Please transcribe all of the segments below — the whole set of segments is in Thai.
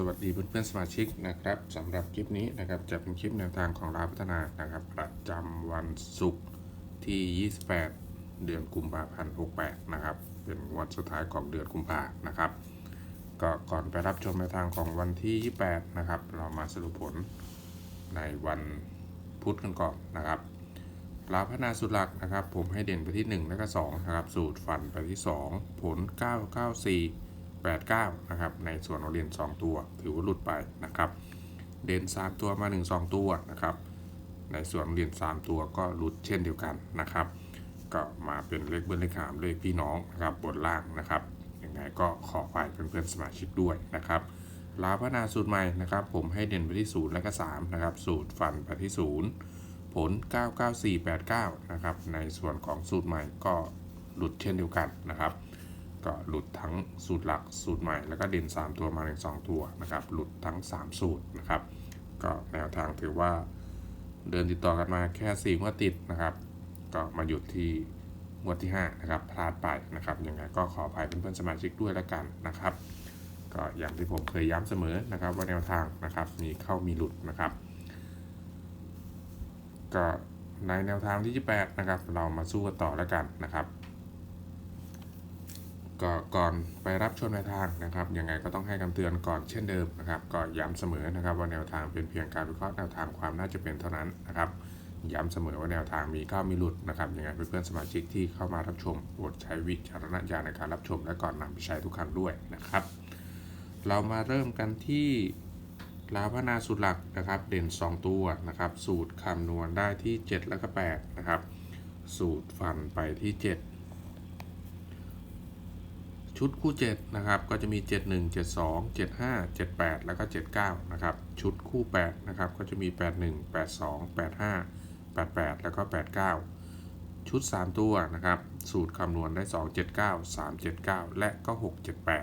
สวัสดีเพื่อนๆสมาชิกนะครับสำหรับคลิปนี้นะครับจะเป็นคลิปแนวทางของร้านพัฒนานะครับ ประจำวันศุกร์ที่ 28 เดือนกุมภาพันธ์68 นะครับ เป็นวันสุดท้ายของเดือนกุมภานะครับ ก็ก่อนไปรับชมแนวทางของวันที่ 28 นะครับ เรามาสรุปผลในวันพุธกันก่อนนะครับลาพัฒนาสุดหลักนะครับ ผมให้เด่นไปที่ 1 และก็2นะครับ สูตรฟันไปที่ 2 ผล 994 89นะครับในส่วนของเหรียญ2ตัว ถือว่าหลุดไปนะครับเด่น3ตัวมา 1 2 ตัวนะครับในส่วนเหรียญ3ตัวก็หลุดเช่นเดียวกันนะครับก็มาเป็นเลขเบิ้ลเลขหามเลขพี่น้องนะครับบนล่างนะครับยังไงก็ขอไปเพื่อนๆสมาชิกด้วยนะครับลาพนาสูตรใหม่นะครับ ผมให้เด่นไปที่0และก็3นะครับสูตรฟันไปที่ 0 ผล 99489 นะครับในส่วนของสูตรใหม่ก็หลุดเช่นเดียวกันนะครับ ก็หลุดทั้งสูตรหลักสูตรใหม่ แล้วก็เด่น3 ตัวมาถึง2ตัวนะครับ หลุดทั้ง 3 สูตรนะครับ ก็แนวทางถือว่าเดินติดต่อกันมาแค่4งวดติดนะครับ ก็มาหยุดที่งวดที่ 5 นะครับ พลาดไปนะครับยังไงก็ขออภัยเพื่อนๆสมาชิกด้วยแล้วกันนะครับ ก็อย่างที่ผมเคยย้ำเสมอนะครับ ว่าแนวทางนะครับมีเข้ามีหลุดนะครับ ก็ในแนวทางที่ 28 นะครับ เรามาสู้กันต่อแล้วกันนะครับ ก็ก่อนไปรับชมแนวทางนะครับยังไงก็ต้องให้คำเตือนก่อนเช่นเดิมนะครับก็ย้ำเสมอนะครับว่าแนวทางเป็นเพียงการวิเคราะห์แนวทางความน่าจะเป็นเท่านั้นนะครับย้ำเสมอว่าแนวทางมีเข้ามีหลุดนะครับยังไงเพื่อนๆสมาชิกที่เข้ามารับชมโปรดใช้วิจารณญาณในการรับชม และก่อนนำไปใช้ทุกครั้งด้วยนะครับ เรามาเริ่มกันที่ลาพนาสูตรหลักนะครับ เด่น 2 ตัวนะครับ สูตรคำนวณได้ที่ 7 แล้วก็8นะครับ สูตรฟันไปที่ 7 ชุดคู่7นะครับก็จะมี 71 72 75 78 แล้วก็ 79 นะครับ ชุดคู่8นะครับก็จะมี 81 82 85 88 แล้วก็ 89 ชุด 3 ตัวนะครับสูตรคำนวณได้ 279 379 และก็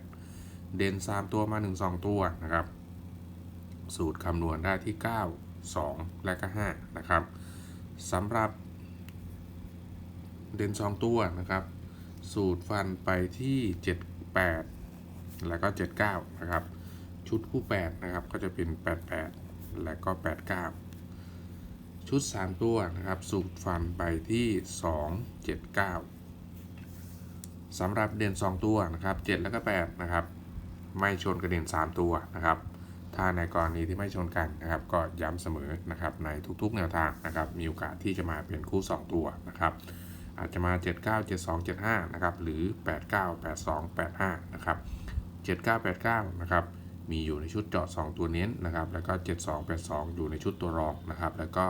678 เด่น 3 ตัวมา 1 2 ตัวนะครับ สูตรคำนวณได้ที่ 9 2 และก็ 5 นะครับสำหรับเด่น 2 ตัวนะครับ สูตรฟันไปที่ 78 แล้วก็ 79 นะครับ ชุดคู่ 8 นะครับ ก็จะเป็น 88 และก็ 89 ชุด 3 ตัวนะครับ สูตรฟันไปที่ 2 79 สำหรับเด่น 2 ตัวนะครับ 7 แล้วก็ 8 นะครับ ไม่ชนกระเด่น 3 ตัวนะครับถ้าในกรณีที่ไม่ชนกันนะครับ ก็ย้ำเสมอนะครับในทุกๆแนวทางนะครับ มีโอกาสที่จะมาเป็นคู่ 2 ตัวนะครับ อาจจะมา 79 72 75 นะครับ หรือ 89 82 85 นะครับ 79 89 นะครับ มีอยู่ในชุดเจาะ 2 ตัวเน้นนะครับ แล้วก็ 72 82 อยู่ในชุดตัวรองนะครับ แล้วก็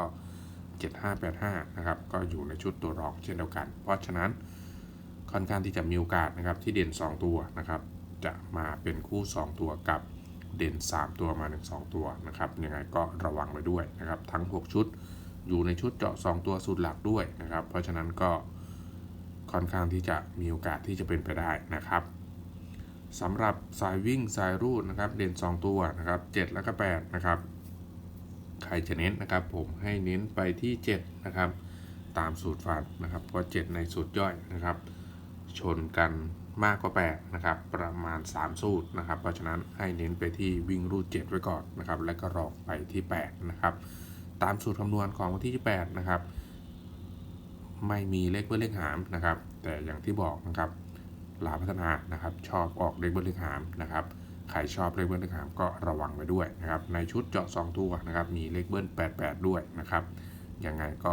75 85 นะครับ ก็อยู่ในชุดตัวรองเช่นเดียวกัน เพราะฉะนั้นค่อนข้างที่จะมีโอกาสนะครับที่เด่น 2 ตัวนะครับ จะมาเป็นคู่ 2 ตัวกับเด่น 3 ตัวมา 1 2 ตัวนะครับยังไงก็ระวังไว้ด้วยนะครับ ทั้ง 6 ชุดอยู่ในชุดเจาะ 2 ตัวสูตรหลักด้วยนะครับ เพราะฉะนั้นก็ ค่อนข้างที่จะมีโอกาสที่จะเป็นไปได้นะครับสำหรับสายวิ่งสายรูดนะครับเด่น 2 ตัวนะครับ7แล้วก็8นะครับใครจะเน้นนะครับ ผมให้เน้นไปที่ 7 นะครับ ตามสูตรฟันนะครับเพราะ7ในสูตรย่อยนะครับ ชนกันมากกว่า8นะครับประมาณ 3 สูตรนะครับ เพราะฉะนั้นให้เน้นไปที่วิ่งรูด 7 ไว้ก่อนนะครับ แล้วก็รองไปที่8นะครับตามสูตรคำนวณของวันที่ 8 นะครับ ไม่มีเลขเบิ้ลเลขหามนะครับ แต่อย่างที่บอกนะครับลาพัฒนานะครับ ชอบออกเลขเบิ้ลเลขหามนะครับใครชอบเลขเบิ้ลเลขหามก็ระวังไว้ด้วยนะครับ ในชุดเจาะ2ตัวนะครับ มีเลขเบิ้ล88 ด้วยนะครับยังไงก็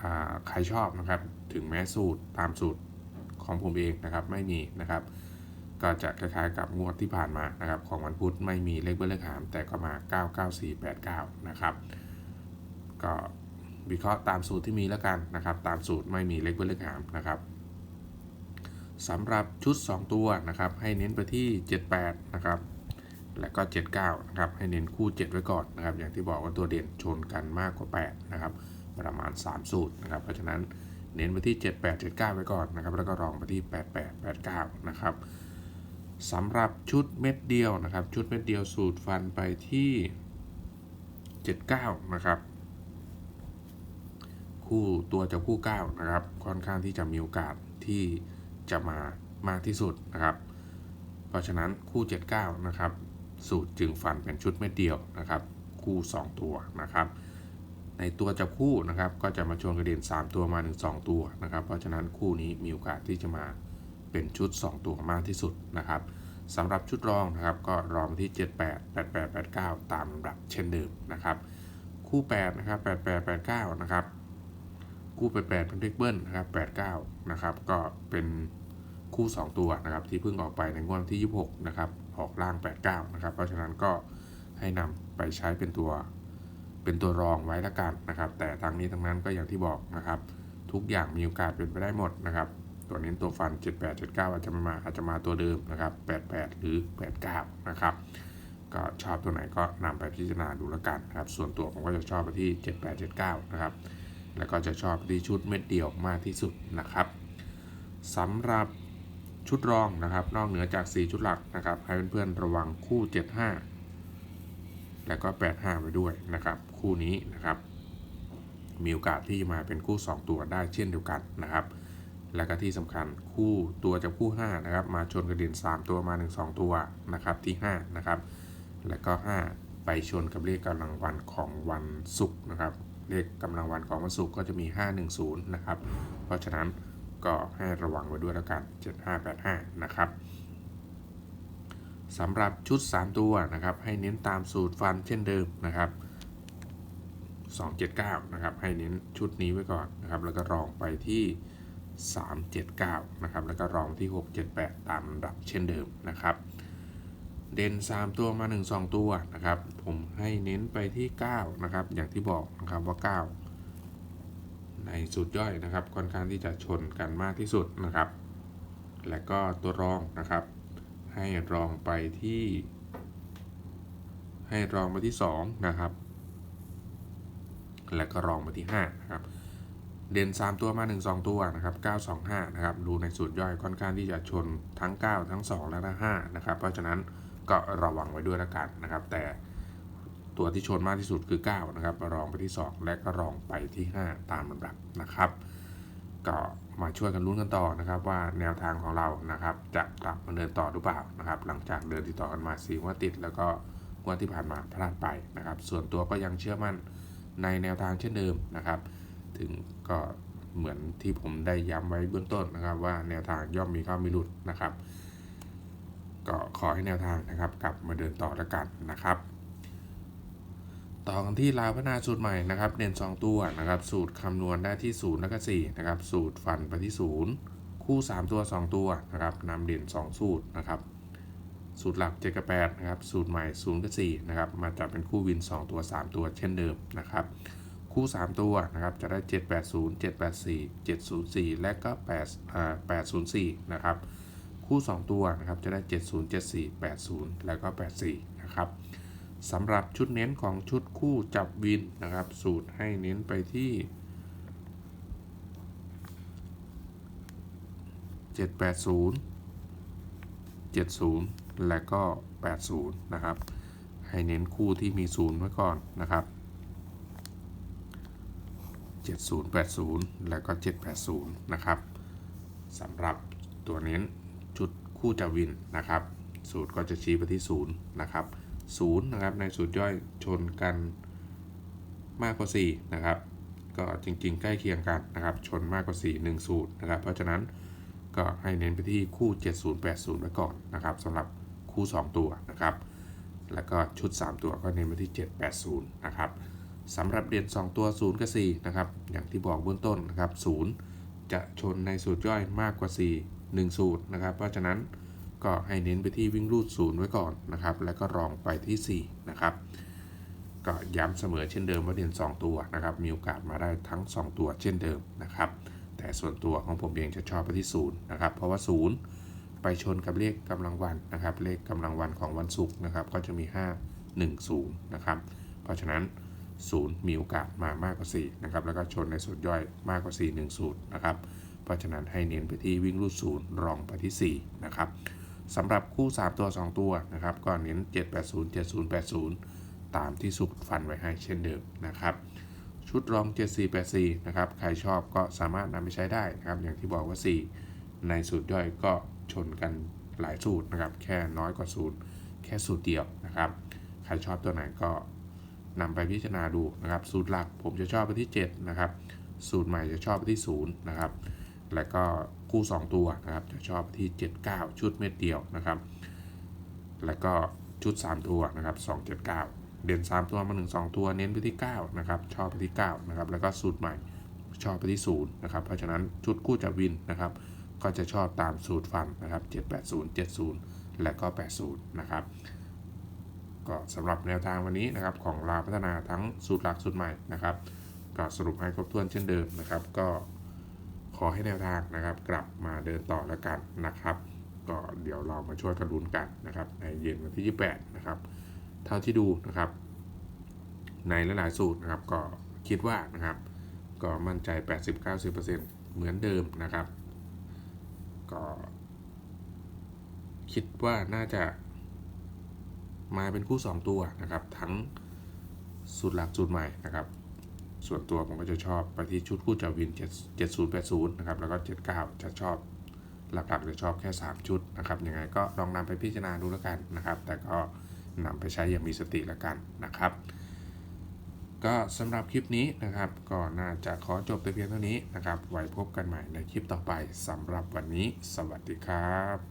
อ่าใครชอบนะครับ ถึงแม้สูตรตามสูตรของผมเองนะครับ ไม่มีนะครับก็จะคล้ายๆกับงวดที่ผ่านมานะครับของวันพุธไม่มีเลขเบิ้ลเลขหาม แต่ก็มา 99489 นะครับ ก็ วิเคราะห์ตามสูตรที่มีแล้วกันนะครับ ตามสูตรไม่มีเลขเบิ้ลเลขหามนะครับสำหรับชุด 2 ตัวนะครับ ให้เน้นไปที่ 78 นะครับ และก็ 79 นะครับ ให้เน้นคู่ 7 ไว้ก่อนนะครับ อย่างที่บอกว่าตัวเด่นชนกันมากกว่า 8 นะครับ ประมาณ 3 สูตรนะครับ เพราะฉะนั้นเน้นไปที่ 78 79 ไว้ก่อนนะครับ แล้วก็รองไปที่ 88 89 นะครับสำหรับชุดเม็ดเดียวนะครับ ชุดเม็ดเดียวสูตรฟันไปที่ 79 นะครับ คู่ตัวจะคู่9นะครับค่อนข้างที่จะมีโอกาสที่จะมามากที่สุดนะครับ เพราะฉะนั้นคู่ 79 นะครับ สูตรจึงฟันเป็นชุดเม็ดเดียวนะครับ คู่ 2 ตัวนะครับ ในตัวจับคู่นะครับก็จะมาชนกระเด็น 3 ตัวมาถึง2ตัวนะครับ เพราะฉะนั้นคู่นี้มีโอกาสที่จะมาเป็นชุด 2 ตัวมากที่สุดนะครับสำหรับชุดรองนะครับก็รองที่ 78 88 89 ตามลำดับเช่นเดิมนะครับ คู่ 8 นะครับ 88 89 นะครับ คู่88เป็นเลขเบิ้ลนะครับ89นะครับก็เป็นคู่ 2 ตัวนะครับที่เพิ่งออกไปในงวดที่ 26นะครับออกล่าง 89นะครับเพราะฉะนั้นก็ให้นำไปใช้เป็นตัวเป็นตัวรองไว้ละกันนะครับ แต่ทั้งนี้ทั้งนั้นก็อย่างที่บอกนะครับ ทุกอย่างมีโอกาสเป็นไปได้หมดนะครับ ตัวนี้ตัวฟัน 78 79 อาจจะไม่มาอาจจะมาตัวเดิมนะครับ 88 หรือ 89 นะครับ ก็ชอบตัวไหนก็นำไปพิจารณาดูล้วกันนะครับ ส่วนตัวผมก็จะชอบไปที่ 7879 นะครับ แล้วก็จะชอบที่ชุดเม็ดเดียวมากที่สุดนะครับสำหรับชุดรองนะครับ นอกเหนือจาก 4 ชุดหลักนะครับ ให้เพื่อนๆระวังคู่ 75 แล้วก็ 85ไว้ด้วยนะครับ คู่นี้นะครับ มีโอกาสที่จะมาเป็นคู่ 2 ตัวได้เช่นเดียวกันนะครับ และก็ที่สำคัญคู่ตัวจากคู่ 5 นะครับ มาชนกระเด็น3ตัวมา 1 2 ตัวนะครับที่ 5 นะครับ แล้วก็ 5 ไปชนกับเลขกำลังวันของวันศุกร์นะครับ เลขกำลังวันของวันศุกร์ก็จะมี 510 นะครับ เพราะฉะนั้นก็ให้ระวังไว้ด้วยแล้วกัน 7585 นะครับสำหรับชุด 3 ตัวนะครับ ให้เน้นตามสูตรฟันเช่นเดิมนะครับ 279 นะครับ ให้เน้นชุดนี้ไว้ก่อนนะครับ แล้วก็รองไปที่ 379 นะครับ แล้วก็รองที่ 678 ตามลำดับเช่นเดิมนะครับ เด่น3 ตัวมา 1 2 ตัวนะครับ ผมให้เน้นไปที่ 9 นะครับ อย่างที่บอกนะครับว่า 9 ในสูตรย่อยนะครับ ค่อนข้างที่จะชนกันมากที่สุดนะครับ และก็ตัวรองนะครับ ให้รองไปที่ ให้รองไปที่ 2 นะครับ และก็รองมาที่5นะครับเด่น3 ตัวมา 1 2 ตัวนะครับ925นะครับดูในสูตรย่อยค่อนข้างที่จะชนทั้ง 9 ทั้ง 2 และทั้ง5นะครับ เพราะฉะนั้น ก็ระวังไว้ด้วยละกันนะครับ แต่ตัวที่ชนมากที่สุดคือ 9 นะครับ รองไปที่ 2 และก็รองไปที่ 5 ตามลำดับนะครับ ก็มาช่วยกันลุ้นกันต่อนะครับว่าแนวทางของเรานะครับ จะกลับมาเดินต่อหรือเปล่านะครับ หลังจากเดินติดต่อกันมา4งวดติด แล้วก็งวดที่ผ่านมาพลาดไปนะครับ ส่วนตัวก็ยังเชื่อมั่นในแนวทางเช่นเดิมนะครับ ถึงก็เหมือนที่ผมได้ย้ำไว้เบื้องต้นนะครับ ว่าแนวทางย่อมมีข้ามีหลุดนะครับ ก็ขอให้แนวทางนะครับกลับมาเดินต่อแล้วกันนะครับ ต่อกันที่ลาวพัฒนาสูตรใหม่นะครับเด่น2 ตัวนะครับสูตรคำนวณได้ที่0แล้วก็4นะครับสูตรฟันไปที่ 0 คู่ 3 ตัว 2 ตัวนะครับนำเด่น 2 สูตรนะครับสูตรหลัก7กับ8นะครับ สูตรใหม่0กับ4นะครับ มาจับเป็นคู่วิน 2 ตัว 3 ตัวเช่นเดิมนะครับ คู่ 3 ตัวนะครับ จะได้ 780 784 704 และก็8 804 นะครับ คู่ 2 ตัวนะครับจะได้ 70 74 80 แล้วก็ 84 นะครับสำหรับชุดเน้นของชุดคู่จับวินนะครับ สูตรให้เน้นไปที่ 780 70 และก็ 80 นะครับ ให้เน้นคู่ที่มีศูนย์ไว้ก่อนนะครับ 7080 แล้วก็ 780 นะครับสำหรับตัวเน้นุดคู่จะวินนะครับ สูตรก็จะชี้ไปที่0นะครับ0นะครับในสูตรย่อยชนกันมากกว่า4นะครับ ก็จริงๆ ใกล้เคียงกันนะครับ ชนมากกว่า 4 1 สูตรนะครับ เพราะฉะนั้นก็ให้เน้นไปที่คู่ 7080 ไว้ก่อนนะครับสำหรับคู่ 2 ตัวนะครับ แล้วก็ชุด 3 ตัวก็เน้นไปที่ 780 นะครับสำหรับเด่น2 ตัว 0 กับ 4 นะครับ อย่างที่บอกเบื้องต้นนะครับ 0 จะชนในสูตรย่อยมากกว่า 4 1 สูตรนะครับ เพราะฉะนั้นก็ให้เน้นไปที่วิ่งรูดศูนย์ไว้ก่อนนะครับ แล้วก็รองไปที่ 4 นะครับ ก็ย้ำเสมอเช่นเดิมว่าเด่น2 ตัวนะครับ มีโอกาสมาได้ทั้ง 2 ตัวเช่นเดิมนะครับ แต่ส่วนตัวของผมเองจะชอบไปที่0นะครับ เพราะว่า 0 ไปชนกับเลขกำลังวันนะครับ เลขกำลังวันของวันศุกร์นะครับ ก็จะมี 5 1 0 นะครับ เพราะฉะนั้น 0 มีโอกาสมามากกว่า4นะครับ แล้วก็ชนในสูตรย่อยมากกว่า 4 1 0 นะครับ ราะฉะนั้นให้เน้นไปที่วิ่งรูดศูนย์รองไปที่4นะครับสำหรับคู่ 3 ตัว 2 ตัวนะครับก็เน้น 780 7080 ตามที่สุดฟันไว้ให้เช่นเดิมนะครับ ชุดรอง 7484นะครับใครชอบก็สามารถนำไปใช้ได้นะครับ อย่างที่บอกว่า 4 ในสูตรย่อยก็ชนกันหลายสูตรนะครับ แค่น้อยกว่าศูนย์แค่ค่สูตรเดียวนะครับ ใครชอบตัวไหนก็นำไปพิจารณาดูนะครับ สูตรหลักผมจะชอบไปที่ 7 นะครับ สูตรใหม่จะชอบไปที่ 0 นะครับ แล้วก็คู่ 2 ตัวนะครับจะชอบที่ 79 ชุดเม็ดเดียวนะครับ แล้วก็ชุด 3 ตัวนะครับ 279 เด่น 3 ตัวมา1 2 ตัวเน้นไปที่9นะครับชอบไปที่9นะครับแล้วก็สูตรใหม่ชอบไปที่0นะครับเพราะฉะนั้นชุดคู่จะวินนะครับก็จะชอบตามสูตรฟันนะครับ 780 70 และก็ 80 นะครับ ก็สำหรับแนวทางวันนี้นะครับของลาพัฒนาทั้งสูตรหลักสูตรใหม่นะครับก็สรุปให้ครบถ้วนเช่นเดิมนะครับ ก็ อให้แนวทางนะครับ กลับมาเดินต่อแล้วกันนะครับ ก็เดี๋ยวเรามาช่วยกันลุ้นกันนะครับ ในเย็นวันที่ 28 นะครับ เท่าที่ดูนะครับ ในหลายๆสูตรนะครับ ก็คิดว่านะครับ ก็มั่นใจ 80-90%เหมือนเดิมนะครับ ก็คิดว่าน่าจะมาเป็นคู่ 2 ตัวนะครับ ทั้งสูตรหลักสูตรใหม่นะครับ ส่วนตัวผมก็จะชอบไปที่ชุดคู่จาวิน7 70 80 นะครับ แล้วก็ 79 จะชอบ หลักๆจะชอบแค่ 3 ชุดนะครับ ยังไงก็ลองนำไปพิจารณาดูแล้วกันนะครับ แต่ก็นำไปใช้อย่างมีสติแล้วกันนะครับ ก็สำหรับคลิปนี้นะครับ ก็น่าจะขอจบแต่เพียงเท่านี้นะครับ ไว้พบกันใหม่ในคลิปต่อไปสำหรับวันนี้ สวัสดีครับ